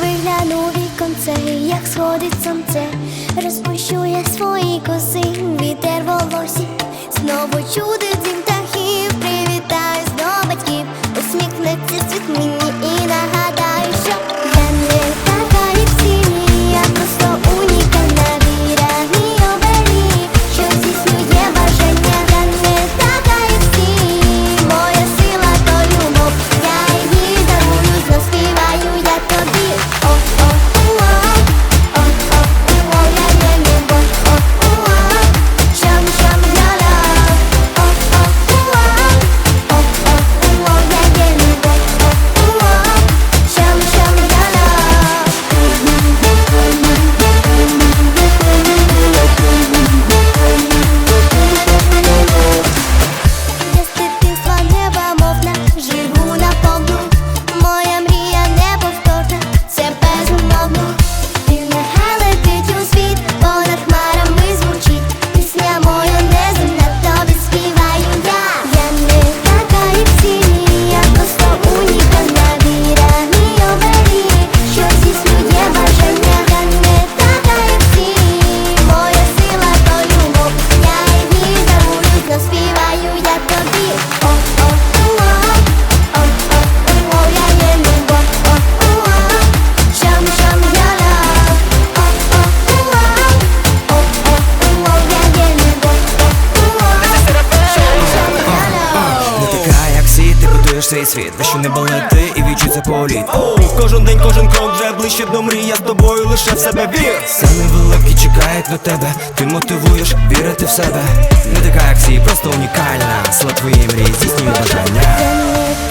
вигляну віконце, як сходить сонце, розпущу я свої коси, вітер волосі, знову чуди дім цей світ, ви ще не балети і відчуться політ. Кожен день, кожен крок вже ближче до мрій, я з тобою лише в себе вір. Сани великі чекають на тебе, ти мотивуєш вірити в себе. Не така як всі, просто унікальна Сла твої мрії, здійснює бажання.